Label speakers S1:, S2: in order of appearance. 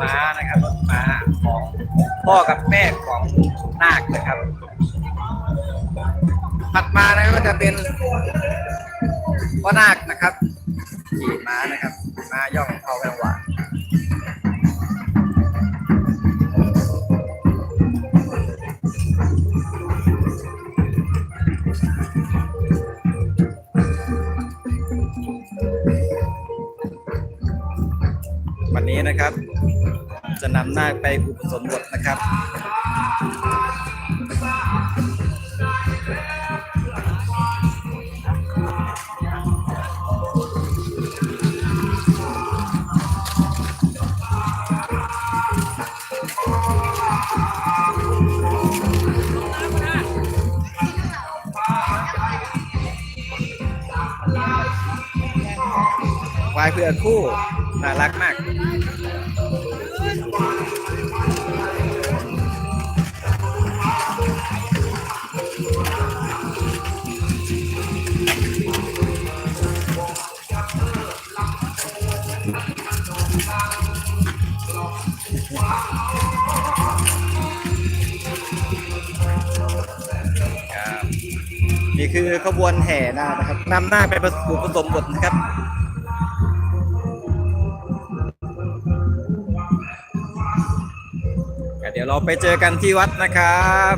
S1: ม้านะครับรถม้าของพ่อกับแม่ของนาคนะครับ ถัดมานะครับก็จะเป็นพ่อนาคนะครับขี่ม้านะครับม้าย่องเข้าไปหวาน วันนี้นะครับ จะนำนาคไปอุปสมบทนะครับควายเพื่อคู่ น่ารักมากนี่คือขบวนแห่นาคนะครับนำหน้าไปประสูผสมบทนะครับ เดี๋ยวเราไปเจอกันที่วัดนะครับ